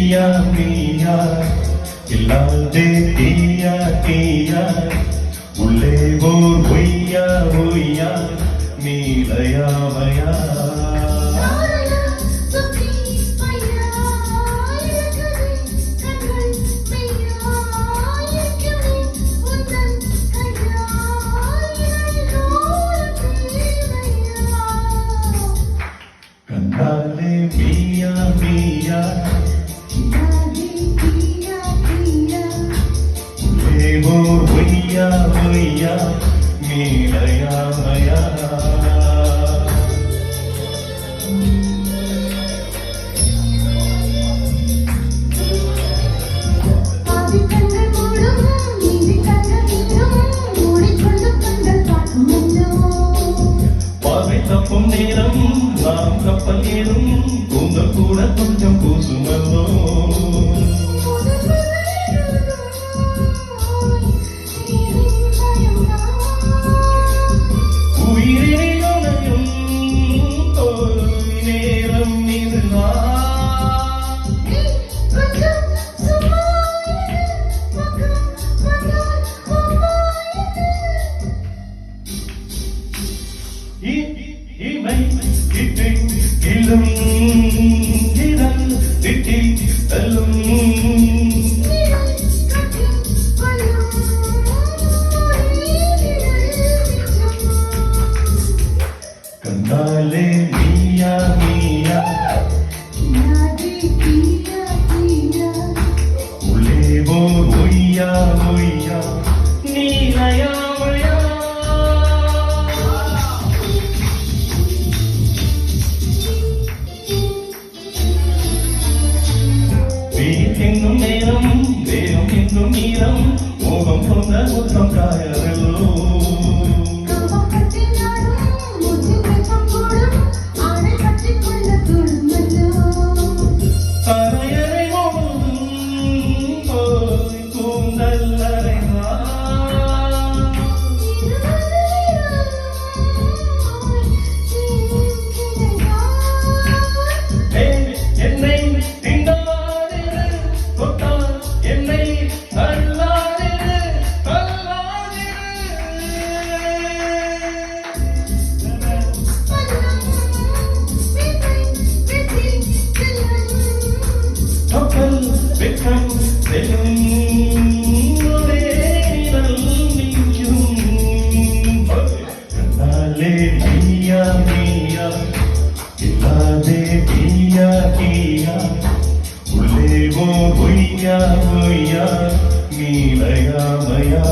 kiya kiya illade kiya kiya ulle bor hoya hoya nilaya vaya దయా మీ దయామయ பன்னீரும் நாம் கப்பல் ஏறும் உங்கள் கூட கொஞ்சம் கூசும் இழும் இதழ் திட்டி தள்ளும் கண்ணாலே நீயா நீயா ยังโอ้บางคนนะว่าทำ உள்ளே ஓ பொய்யா பொய்யா நீலயாமயா